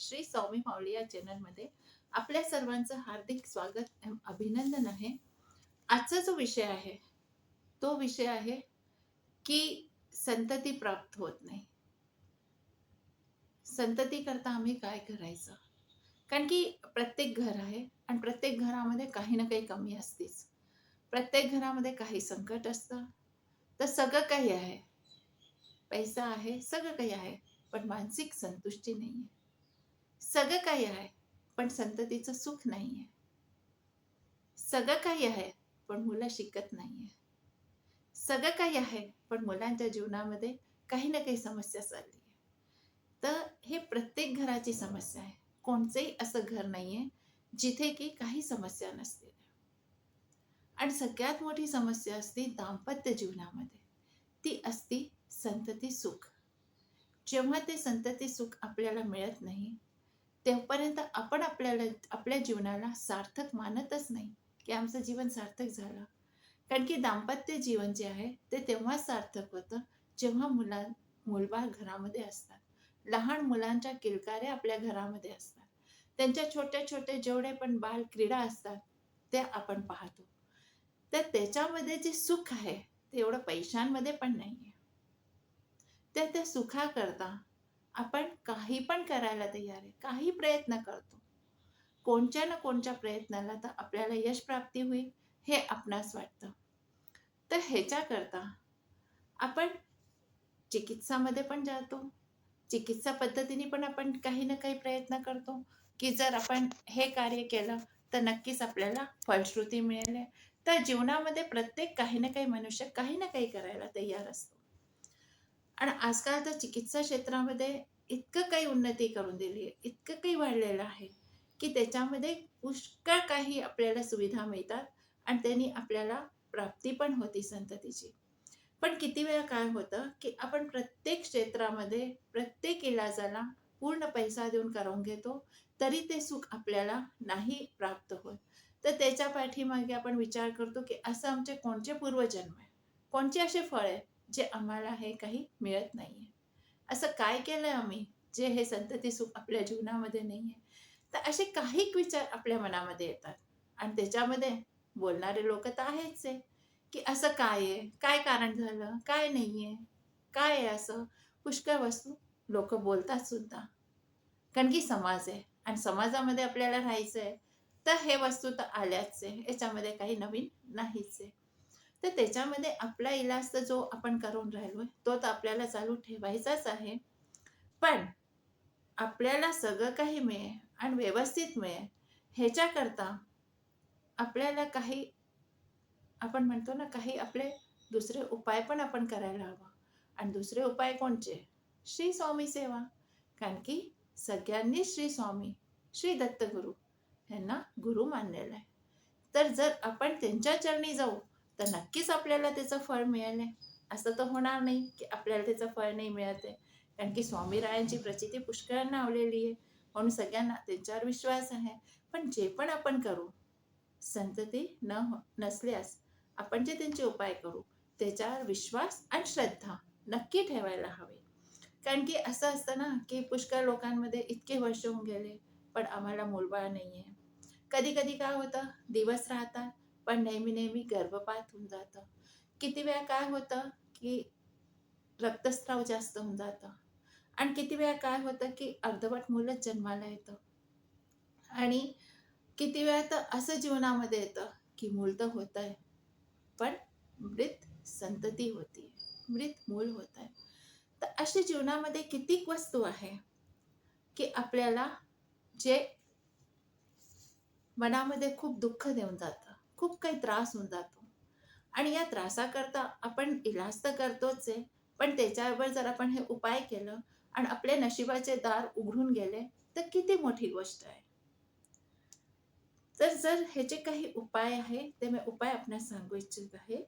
श्री स्वामी माऊली या चॅनलमध्ये आपल्या सर्वांचं हार्दिक स्वागत अभिनंदन आहे. आजचा जो विषय आहे तो विषय आहे की संतती प्राप्त होत नाही. संतती करता आम्ही काय करायचं? कारण की प्रत्येक घर आहे आणि प्रत्येक घरामध्ये काही ना काही कमी असतेच. प्रत्येक घरामध्ये काही संकट असतं. तर सगळं काही आहे. पैसा आहे सगळं काही आहे पण मानसिक संतुष्टी नाही आहे सगळं काही आहे पण संततीचं सुख नाही आहे सगळं काही आहे पण मुलं शिकत नाही आहे सगळं काही आहे पण मुलांच्या जीवनामध्ये काही ना काही समस्या चालली आहे. तर हे प्रत्येक घराची समस्या आहे. कोणचंही असं घर नाही आहे जिथे की काही समस्या नसतील. आणि सगळ्यात मोठी समस्या असते दाम्पत्य जीवनामध्ये. ती असती संतती सुख. जेव्हा ते संतती सुख आपल्याला मिळत नाही तेव्हापर्यंत आपण आपल्याला आपल्या जीवनाला सार्थक मानतच नाही की आमचं जीवन सार्थक झालं. कारण की दाम्पत्य जीवन जे आहे ते तेव्हाच सार्थक होतं जेव्हा मुला मुलबाळ घरामध्ये असतात. लहान मुलांच्या किलकाऱ्या आपल्या घरामध्ये असतात. त्यांच्या छोट्या छोटे जेवढे पण बाल क्रीडा असतात त्या आपण पाहतो. तर त्याच्यामध्ये जे सुख आहे ते एवढं पैशांमध्ये पण नाही आहे तर त्या सुखाकरता आपण काही पण करायला तयार आहे काही प्रयत्न करतो. कोणत्या ना कोणत्या प्रयत्नाला तर आपल्याला यश प्राप्ती होईल हे आपणास वाटतं. तर ह्याच्याकरता आपण चिकित्सामध्ये पण जातो. चिकित्सा पद्धतीने पण आपण काही ना काही प्रयत्न करतो की जर आपण हे कार्य केलं तर नक्कीच आपल्याला फलश्रुती मिळेल. तर जीवनामध्ये प्रत्येक काही ना काही मनुष्य काही ना काही करायला तयार असतो. आणि आजकाल तर चिकित्सा क्षेत्रामध्ये इतकं काही उन्नती करून दिली आहे इतकं काही वाढलेलं आहे की त्याच्यामध्ये पुष्कळ काही आपल्याला सुविधा मिळतात आणि त्यांनी आपल्याला प्राप्ती पण होती संततीची. पण किती वेळा काय होतं की आपण प्रत्येक क्षेत्रामध्ये प्रत्येक इलाजाला पूर्ण पैसा देऊन करून घेतो तरी ते सुख आपल्याला नाही प्राप्त होत. तर त्याच्या पाठीमागे आपण विचार करतो की असं आमचे कोणचे पूर्वजन्म आहे कोणते असे फळ आहे जे आम्हाला हे काही मिळत नाही आहे असं काय केलं आहे आम्ही? जे हे संतती सुख आपल्या जीवनामध्ये नाही आहे तर असे काही विचार आपल्या मनामध्ये येतात. आणि त्याच्यामध्ये बोलणारे लोक तर आहेच आहे. की असं काय आहे? काय कारण झालं? काय नाही आहे काय आहे असं? पुष्कळ वस्तू लोक बोलतात सुद्धा. कारण की समाज आहे. आणि समाजामध्ये आपल्याला राहायचं आहे तर हे वस्तू तर आल्याच आहे. याच्यामध्ये काही नवीन नाहीच आहे. तर त्याच्यामध्ये आपला इलाज तर जो आपण करून राहिलो तो तर आपल्याला चालू ठेवायचाच आहे. पण आपल्याला सगळं काही मिळेल आणि व्यवस्थित मिळेल ह्याच्याकरता आपल्याला काही आपण म्हणतो ना काही आपले दुसरे उपाय पण आपण करायला हवा. आणि दुसरे उपाय कोणचे? श्री स्वामी सेवा. कारण की सगळ्यांनी श्री स्वामी श्री दत्तगुरू यांना गुरु मानलेला आहे. तर जर आपण त्यांच्या चरणी जाऊ तर नक्कीच आपल्याला त्याचं फळ मिळेल असं तर होणार नाही की आपल्याला त्याचं फळ नाही मिळत आहे कारण की स्वामीरायांची प्रचिती पुष्कळांना आवलेली आहे. म्हणून सगळ्यांना त्यांच्यावर विश्वास आहे. पण जे पण आपण करू संतती न हो- नसल्यास आपण जे त्यांचे उपाय करू त्याच्यावर विश्वास आणि श्रद्धा नक्की ठेवायला हवे. कारण की असं असतं ना की पुष्कळ लोकांमध्ये इतके वर्ष होऊन गेले पण आम्हाला मूलबाळ नाही आहे कधी कधी काय होतं दिवस राहतात पण नेहमी नेहमी गर्भपात होऊन जातं. किती वेळा काय होतं की रक्तस्राव जास्त होऊन जातं. आणि किती वेळा काय होतं की अर्धवट मुलंच जन्माला येतं. आणि किती वेळा तर असं जीवनामध्ये येतं की मूल तर होत आहे पण मृत संतती होती. मृत मूल होत आहे तर अशी जीवनामध्ये कितीक वस्तू आहे की आपल्याला जे मनामध्ये खूप दुःख देऊन जातं. खूप काही त्रास होऊन जातो. आणि या त्रासाकरता आपण इलाज तर करतोच आहे पण त्याच्यावर जर आपण हे उपाय केलं आणि आपले नशिबाचे दार उघडून गेले तर किती मोठी गोष्ट आहे. तर जर ह्याचे काही उपाय आहे ते मी उपाय आपणास सांगू इच्छित आहे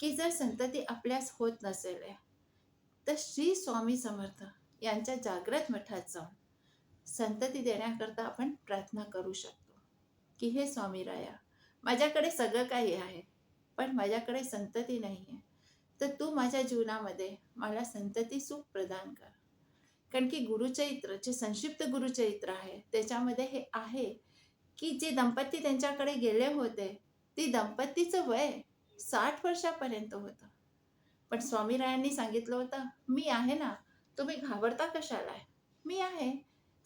की जर संतती आपल्यास होत नसेल तर श्री स्वामी समर्थ यांच्या जागृत मठात जाऊन संतती देण्याकरता आपण प्रार्थना करू शकतो की हे स्वामी राया. माझ्याकडे सगळं काही आहे पण माझ्याकडे संतती नाही आहे. तर तू माझ्या जीवनामध्ये मला संतती सुख प्रदान कर. कारण की गुरुचरित्र जे संक्षिप्त गुरुचरित्र आहे त्याच्यामध्ये हे आहे की जे दंपती त्यांच्याकडे गेले होते ती दंपतीचं वय साठ वर्षापर्यंत होतं. पण स्वामीरायांनी सांगितलं होतं मी आहे ना तुम्ही घाबरता कशाला आहे? मी आहे.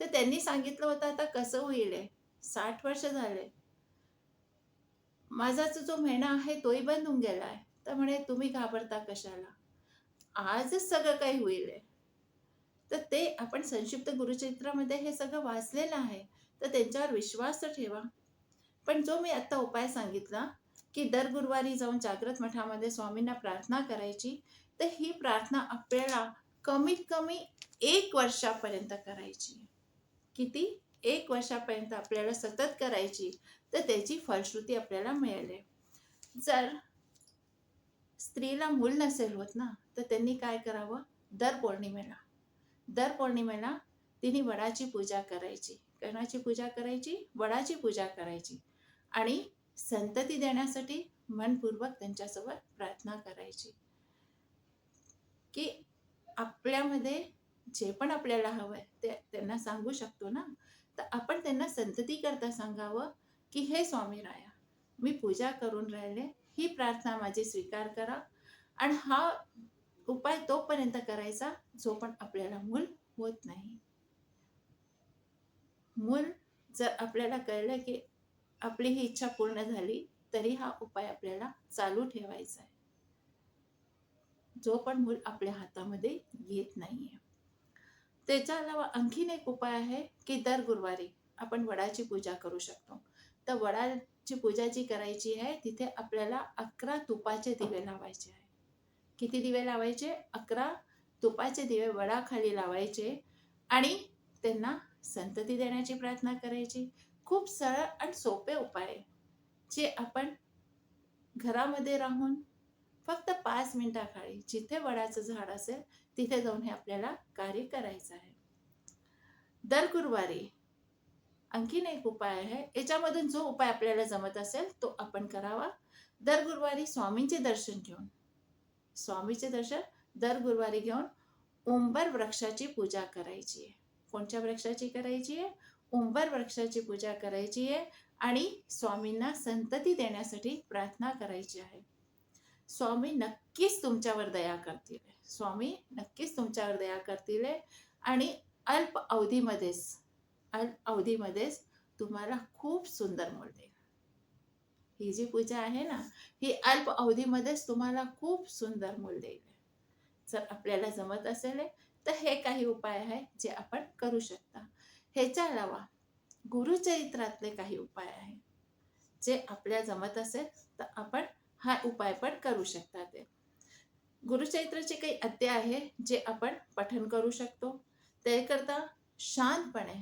तर त्यांनी सांगितलं होतं आता कसं होईल आहे साठ वर्ष झाले माझा जो जो महिना आहे तोही बंद होऊन गेला आहे तर म्हणे तुम्ही घाबरता कशाला? आजच सगळं काही होईल आहे तर ते आपण संक्षिप्त गुरुचरित्रामध्ये हे सगळं वाचलेलं आहे. तर त्यांच्यावर विश्वास तर ठेवा. पण जो मी आत्ता उपाय सांगितला की दर गुरुवारी जाऊन जागृत मठामध्ये स्वामींना प्रार्थना करायची तर ही प्रार्थना आपल्याला कमीत कमी एक वर्षापर्यंत करायची. किती? एक वर्षापर्यंत आपल्याला सतत करायची तर त्याची फलश्रुती आपल्याला मिळेल. जर स्त्रीला मूल नसेल होत ना तर त्यांनी काय करावं? दर पौर्णिमेला दर पौर्णिमेला तिने वडाची पूजा करायची. कणाची पूजा करायची? वडाची पूजा करायची. आणि संतती देण्यासाठी मनपूर्वक त्यांच्यासोबत प्रार्थना करायची. की आपल्यामध्ये जे पण आपल्याला हवं आहे ते त्यांना सांगू शकतो ना. तर आपण त्यांना संतती करता सांगावं की हे स्वामी राया मी पूजा करून राहिले ही प्रार्थना माझी स्वीकार करा. आणि हा उपाय तोपर्यंत करायचा जो पण आपल्याला मूल होत नाही. मूल जर आपल्याला कळलं की आपली ही इच्छा पूर्ण झाली तरी हा उपाय आपल्याला चालू ठेवायचा आहे. जो पण मूल आपल्या हातामध्ये येत नाहीये. त्याच्या अलावा आणखीन एक उपाय आहे की दर गुरुवारी आपण वडाची पूजा करू शकतो. तर वडाची पूजा जी करायची आहे तिथे आपल्याला अकरा तुपाचे दिवे लावायचे आहे किती दिवे लावायचे? अकरा तुपाचे दिवे वडाखाली लावायचे आणि त्यांना संतती देण्याची प्रार्थना करायची. खूप सरळ आणि सोपे उपाय आहे. जे आपण घरामध्ये राहून फक्त पाच मिनटाखाली जिथे वडाचं झाड असेल तिथे जाऊन हे आपल्याला कार्य करायचं आहे. दर गुरुवारी आणखीन एक उपाय आहे. याच्यामधून जो उपाय आपल्याला जमत असेल तो आपण करावा. दर गुरुवारी स्वामींचे दर्शन घेऊन स्वामीचे दर्शन दर गुरुवारी घेऊन उंबर वृक्षाची पूजा करायची आहे. कोणत्या वृक्षाची करायची आहे? उंबर वृक्षाची पूजा करायची आहे आणि स्वामींना संतती देण्यासाठी प्रार्थना करायची आहे. स्वामी नक्कीच तुमच्यावर दया करतील. स्वामी नक्कीच तुमच्यावर दया करतील आणि अल्प अवधीमध्येच अल्प अवधीमध्येच तुम्हाला खूप सुंदर मूल देईल ही जी पूजा आहे ना ही अल्प अवधीमध्येच तुम्हाला खूप सुंदर मूल देईल. जर आपल्याला जमत असेल तर हे काही उपाय आहे जे आपण करू शकता. ह्याच्या अलावा गुरुचरित्रातले काही उपाय आहे जे आपल्या जमत असेल तर आपण हा उपाय पण करू शकता ते. गुरुचैत्राचे काही अध्याय आहे जे आपण पठन करू शकतो. त्याकरता शांतपणे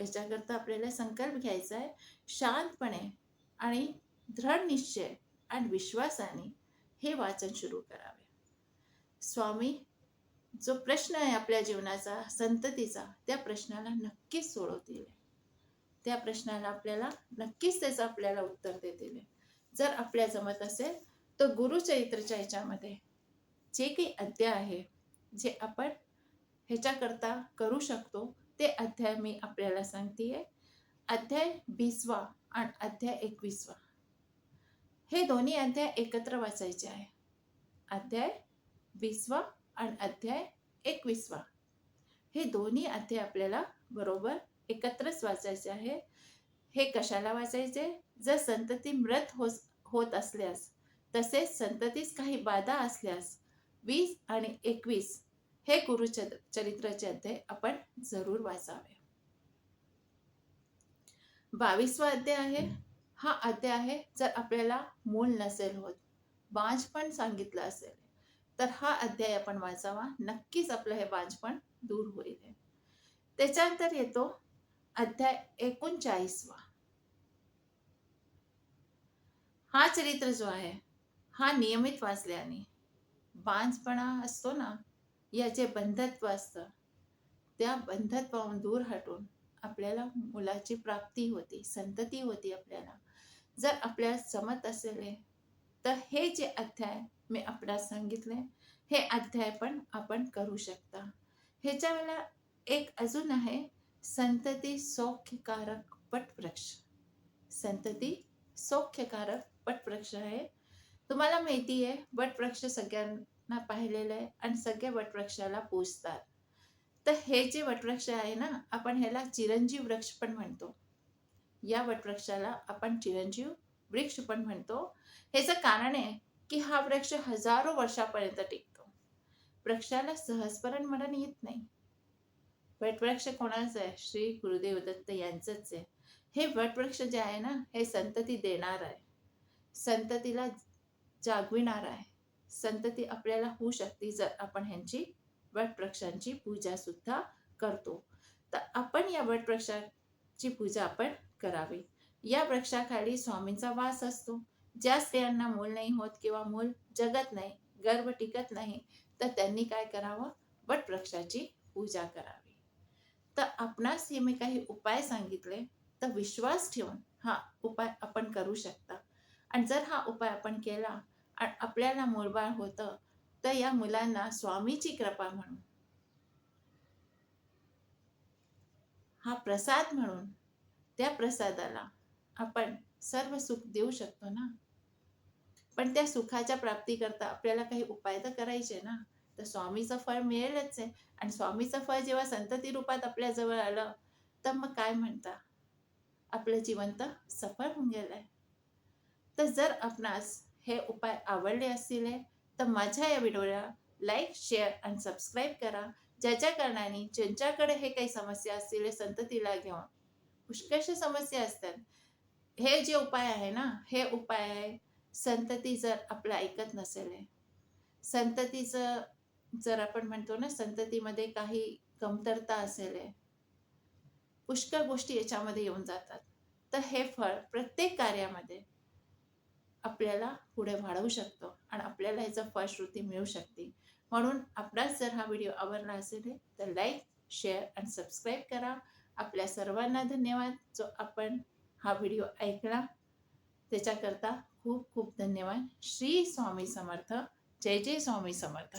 याच्याकरता आपल्याला संकल्प घ्यायचा आहे. शांतपणे आणि दृढ निश्चय आणि विश्वासाने हे वाचन सुरू करावे. स्वामी जो प्रश्न आहे आपल्या जीवनाचा संततीचा त्या प्रश्नाला नक्कीच सोडवतील. त्या प्रश्नाला आपल्याला नक्कीच त्याचं आपल्याला उत्तर देतील. जर आपल्या जमत असेल तर गुरुचरित्रच्या याच्यामध्ये जे काही अध्याय आहे जे आपण ह्याच्याकरता करू शकतो ते अध्याय मी आपल्याला सांगते अध्याय बीसवा आणि अध्याय एकवीसवा. हे दोन्ही अध्याय एकत्र वाचायचे आहे. अध्याय विसवा आणि अध्याय एकवीसवा. हे दोन्ही अध्याय आपल्याला बरोबर एकत्रच वाचायचे आहे. हे कशाला वाचायचे? जर संतती मृत हो होत असल्यास तसेच संततीस काही बाधा असल्यास वीस आणि एकवीस हे गुरुचर चरित्राचे अध्याय आपण जरूर वाचावे. बावीसवा अध्याय आहे. हा अध्याय आहे जर आपल्याला मूल नसेल होत बांझ पण सांगितलं असेल तर हा अध्याय आपण वाचावा. नक्कीच आपलं हे बाजपण दूर होईल. त्याच्यानंतर येतो अध्याय एकोणचाळीसवा. हा चरित्र जो आहे हा नियमित वाचल्याने बांझपणा असतो ना याचे बंधत्व असतं. त्या बंधत्वाहून दूर हटून आपल्याला मुलाची प्राप्ती होती संतती होती आपल्याला. जर आपल्याला जमत असेल तर हे जे अध्याय मी आपणास सांगितले हे अध्याय पण आपण करू शकता. ह्याच्या वेळेला एक अजून आहे संतती सौख्यकारक वटवृक्ष संतती सौख्यकारक वटवृक्ष आहे. तुम्हाला माहिती आहे वटवृक्ष ना पाहिलेलं आहे आणि सगळे वटवृक्षाला पूजतात तर हे जे वटवृक्ष आहे ना आपण ह्याला चिरंजीव वृक्ष पण म्हणतो. या वटवृक्षाला आपण चिरंजीव वृक्ष पण म्हणतो. ह्याचं कारण आहे की हा वृक्ष हजारो वर्षापर्यंत टिकतो. वृक्षाला सहजपरण म्हणून येत नाही. वटवृक्ष कोणाचं आहे? श्री गुरुदेव दत्त यांचंच आहे. हे वटवृक्ष जे आहे ना हे संतती देणार आहे. संततीला जागविणार आहे. संतती आपल्याला होऊ शकते जर आपण ह्यांची वटवृक्षांची पूजा सुद्धा करतो. तर आपण या वटवृक्षाची पूजा आपण करावी. या वृक्षाखाली स्वामींचा वास असतो. ज्या स्त्रियांना मूल नाही होत किंवा मूल जगत नाही गर्भ टिकत नाही तर त्यांनी काय करावं? वटवृक्षाची पूजा करावी. तर आपणास हे मी काही उपाय सांगितले तर विश्वास ठेवून हा उपाय आपण करू शकता. आणि जर हा उपाय आपण केला आपल्याला मूळबाळ होतं तर या मुलांना स्वामीची कृपा म्हणून. हा प्रसाद म्हणून त्या प्रसादाला आपण सर्व सुख देऊ शकतो ना? पण त्या सुखाच्या प्राप्तीकरता आपल्याला काही उपाय तर करायचे ना? तर स्वामीचं फळ मिळेलच आहे. आणि स्वामीचं फळ जेव्हा संतती रूपात आपल्या जवळ आलं तर मग काय म्हणता? आपलं जीवन तर सफळ होऊन गेलंय. तर जर आपणास हे उपाय आवडले असतील तर माझ्या या व्हिडिओला लाईक शेअर आणि सबस्क्राईब करा. ज्याच्या कारणाने ज्यांच्याकडे हे काही समस्या असतील संततीला घ्या पुष्कळशा समस्या असतात हे जे उपाय आहे ना हे उपाय आहे संतती जर आपलं ऐकत नसेल संततीचं जर आपण म्हणतो ना संततीमध्ये काही कमतरता असेल पुष्कळ गोष्टी याच्यामध्ये येऊन जातात. तर हे फळ प्रत्येक कार्यामध्ये आपल्याला पुढे वाढवू शकतो आणि आपल्याला ह्याचं फळश्रुती मिळू शकते. म्हणून आपणास जर हा व्हिडिओ आवडला असेल तर लाईक शेअर आणि सबस्क्राईब करा. आपल्या सर्वांना धन्यवाद. जो आपण हा व्हिडिओ ऐकला त्याच्याकरता खूप खूप धन्यवाद. श्री स्वामी समर्थ. जय जय स्वामी समर्थ.